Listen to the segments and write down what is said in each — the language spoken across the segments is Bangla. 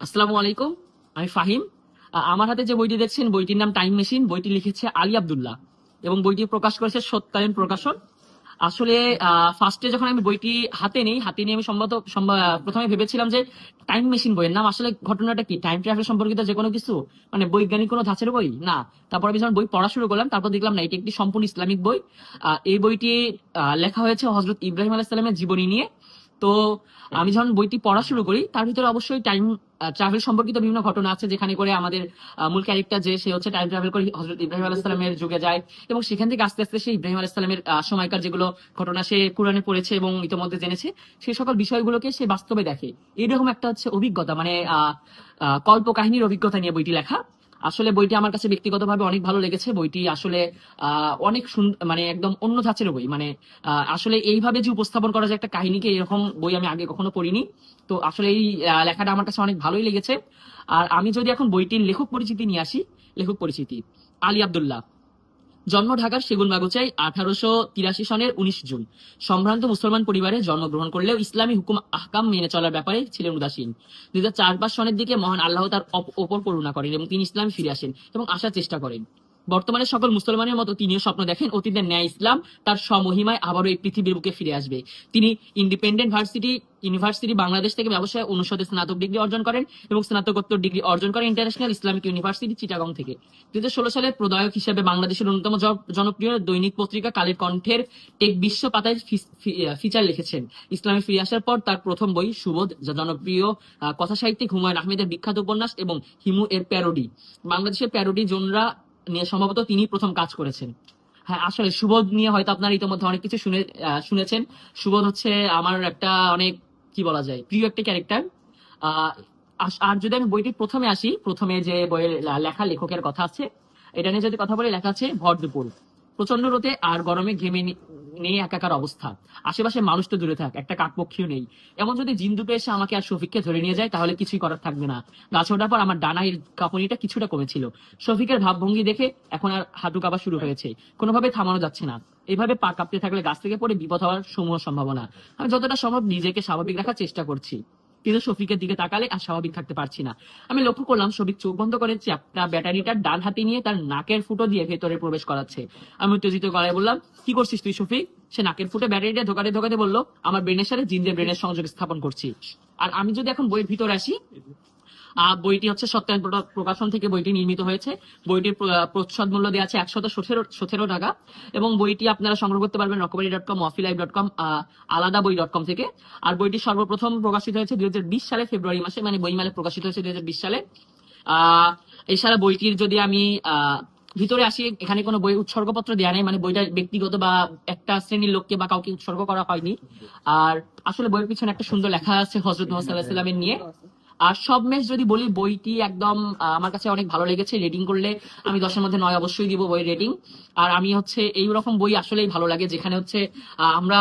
আসসালামু আলাইকুম, আমি ফাহিম। আমার হাতে যে বইটি দেখছেন, বইটির নাম টাইম মেশিন বইটি লিখেছে আলী আবদুল্লাহ এবং বইটি প্রকাশ করেছে সত্যায়ন প্রকাশন আসলে ফার্স্টে যখন আমি বইটি হাতে নেই, হাতে নিয়ে আমি সম্ভবত সম্ভ- প্রথমে ভেবেছিলাম যে টাইম মেশিন বইয়ের নাম। আসলে ঘটনাটা কি? টাইম ট্রাভেল সম্পর্কিত যে কোনো কিছু? মানে বৈজ্ঞানিক কোনো ধাঁচের বই? না। তারপর আমি যখন বই পড়া শুরু করলাম, তারপর দেখলাম, না, এটি একটি সম্পূর্ণ ইসলামিক বই। এই বইটি লেখা হয়েছে হজরত ইব্রাহিম আলাইসালামের জীবনী নিয়ে। তো আমি যখন বইটি পড়া শুরু করি তার ভিতরে অবশ্যই টাইম ট্রাভেল সম্পর্কিত বিভিন্ন ঘটনা আছে যেখানে করে আমাদের মূল ক্যারেক্টার যে সে হচ্ছে টাইম ট্রাভেল করে হজরত ইব্রাহিম আলাইসালামের যুগে যায় এবং সেখান থেকে আস্তে আস্তে সে ইব্রাহিম আলাইসালামের সময়কার যেগুলো ঘটনা সে কোরআনে পড়েছে এবং ইতিমধ্যে জেনেছে সেই সকল বিষয়গুলোকে সে বাস্তবে দেখে। এইরকম একটা হচ্ছে অভিজ্ঞতা মানে আহ, কল্প কাহিনীর অভিজ্ঞতা নিয়ে বইটি লেখা। আসলে বইটি আমার কাছে ব্যক্তিগতভাবে অনেক ভালো লেগেছে। বইটি আসলে অনেক মানে একদম অন্য ধাঁচের বই। মানে আসলে এইভাবে যে উপস্থাপন করা যায় একটা কাহিনীকে, এরকম বই আমি আগে কখনো পড়িনি। তো আসলে এই লেখাটা আমার কাছে অনেক ভালোই লেগেছে। আর আমি যদি এখন বইটির লেখক পরিচিতি নিয়ে আসি, লেখক পরিচিতি, আলী আব্দুল্লাহ। জন্ম ঢাকার সেগুনবাগুচাই আঠারোশো তিরাশি সনের উনিশ জুন। সম্ভ্রান্ত মুসলমান পরিবারে জন্মগ্রহণ করলেও ইসলামী হুকুম আহকাম মেনে চলার ব্যাপারে ছিলেন উদাসীন। দুই হাজার চার পাঁচ সনের দিকে মহান আল্লাহ তার ওপর করুণা করেন এবং তিনি ইসলামে ফিরে আসেন এবং আসার চেষ্টা করেন। বর্তমানে সকল মুসলমানের মতো তিনিও স্বপ্ন দেখেন অতীতের ন্যায় ইসলাম তার সমহিমায় আবারও এই পৃথিবীর বুকে ফিরে আসবে। তিনি ইন্ডিপেন্ডেন্ট ভার্সিটি, ইউনিভার্সিটি বাংলাদেশ থেকে ব্যবসায় অনুষদে স্নাতক ডিগ্রি অর্জন করেন এবং স্নাতকোত্তর ডিগ্রি অর্জন করেন ইন্টারন্যাশনাল ইসলামিক ইউনিভার্সিটি চিটাগং থেকে। দুই হাজার ষোলো সালে প্রদায়ক হিসেবে বাংলাদেশের অন্যতম জনপ্রিয় দৈনিক পত্রিকা কালের কণ্ঠের টেক বিশ্ব পাতায় ফিচার লিখেছেন। ইসলামে ফিরে আসার পর তার প্রথম বই সুবোধ, যা জনপ্রিয় কথা সাহিত্যিক হুমায়ুন আহমেদের বিখ্যাত উপন্যাস এবং হিমু এর প্যারোডি। বাংলাদেশের প্যারোডি জনরা নিয়ে সম্ভবত তিনি প্রথম কাজ করেছেন। হ্যাঁ আসলে সুবোধ নিয়ে হয়তো আপনার ইতিমধ্যে অনেক কিছু শুনে শুনেছেন। সুবোধ হচ্ছে আমার একটা অনেক, কি বলা যায়, প্রিয় একটা ক্যারেক্টার। আর যদি আমি বইটি প্রথমে আসি, প্রথমে যে বইয়ের লেখা লেখকের কথা আছে, এটা নিয়ে যদি কথা বলে, লেখা আছে ভর দুপুর প্রচণ্ড রোদে আর গরমে ঘেমে নেই একাকার অবস্থা। আশেপাশে মানুষ তো দূরে থাক, একটা কাকপক্ষীও নেই। এমন যদি জিন দুটো এসে আমাকে আর শফিককে ধরে নিয়ে যায়, তাহলে কিছুই করার থাকবে না। গাছ ওঠার পর আমার ডানার কাঁপুনিটা কিছুটা কমেছিল। শফিকের ভাবভঙ্গি দেখে এখন আর হাঁটু কাঁপা শুরু হয়েছে। কোনোভাবে থামানো যাচ্ছে না। এভাবে পা কাঁপতে থাকলে গাছ থেকে পড়ে বিপদ হওয়ার সমূহ সম্ভাবনা। আমি যতটা সম্ভব নিজেকে স্বাভাবিক রাখার চেষ্টা করছি। কিন্তু শফিকের দিকে তাকালে আর স্বাভাবিক থাকতে পারছি না। আমি লক্ষ্য করলাম শফিক চোখ বন্ধ করে চ্যাপটা ব্যাটারিটার ডান হাতে নিয়ে তার নাকের ফুটো দিয়ে ভেতরে প্রবেশ করাচ্ছে। আমি উত্তেজিত গলায় বললাম, কি করছিস তুই শফিক সে নাকের ফুটে ব্যাটারিটা ধোকাতে ধোকাতে বলল, আমার ব্রেনের সাথে জিন্দের ব্রেনের সংযোগ স্থাপন করছি। আর আমি যদি এখন বইয়ের ভিতর আসি বইটি হচ্ছে সত্যায়ন প্রকাশন থেকে বইটি নির্মিত হয়েছে। বইটির প্রচ্ছদ মূল্য দেওয়া আছে একশত সতেরো টাকা। এবং বইটি আপনারা সংগ্রহ করতে পারবেন Rokomari dot com অফি অফিলাইভ dot com আলাদা বই ডট কম থেকে। আর বইটি সর্বপ্রথম প্রকাশিত হয়েছে দুই হাজার বিশ সালে ফেব্রুয়ারি মাসে মানে বইমেলে প্রকাশিত হয়েছে দুই হাজার বিশ সালে। আহ, এছাড়া বইটির যদি আমি ভিতরে আসি এখানে কোনো বই উৎসর্গপত্র দেওয়া নেই মানে বইটা ব্যক্তিগত বা একটা শ্রেণির লোককে বা কাউকে উৎসর্গ করা হয়নি। আর আসলে বইয়ের পিছনে একটা সুন্দর লেখা আছে হজরত মোহাম্মদ সাল্লাহ সাল্লামের নিয়ে। আর সব ম্যাচ যদি বলি, বইটি একদম আমার কাছে অনেক ভালো লেগেছে। রেটিং করলে আমি দশের মধ্যে নয় অবশ্যই দিব বই রেটিং। আর আমি হচ্ছে এই রকম বই আসলেই ভালো লাগে, যেখানে হচ্ছে আমরা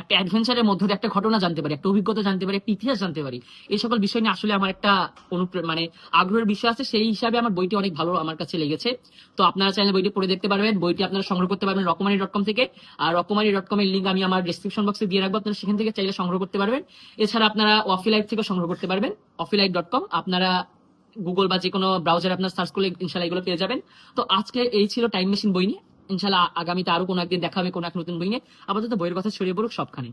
একটা অ্যাডভেঞ্চারের মধ্যে দিয়ে একটা ঘটনা জানতে পারি, একটা অভিজ্ঞতা জানতে পারি, একটা ইতিহাস জানতে পারি। এই সকল বিষয় নিয়ে আসলে আমার একটা অনুপ্রে মানে আগ্রহের বিষয় আছে। সেই হিসাবে আমার বইটি অনেক ভালো আমার কাছে লেগেছে। তো আপনারা চাইলে বইটি পড়ে দেখতে পারবেন। বইটি আপনারা সংগ্রহ করতে পারবেন রকমারি ডট কম থেকে। আর রকমারি ডট কম এর লিঙ্ক আমি আমার ডিসক্রিপশন বক্সে দিয়ে রাখব। আপনারা সেখান থেকে চাইলে সংগ্রহ করতে পারবেন। এছাড়া আপনারা অফিলাইট থেকে সংগ্রহ করতে পারবেন। অফিলাইট ডট কম আপনারা গুগল বা যে কোনো ব্রাউজারে আপনার সার্চ করলে ইনশাল্লাহ এগুলো পেয়ে যাবেন। তো আজকে এই ছিল টাইম মেশিন বই নিয়ে। ইনশাল্লাহ আগামীতে আরও কোনো একদিন দেখাবে কোনো এক নতুন বই নিয়ে। আপাতত বইয়ের কথা ছড়িয়ে পড়ুক সবখানে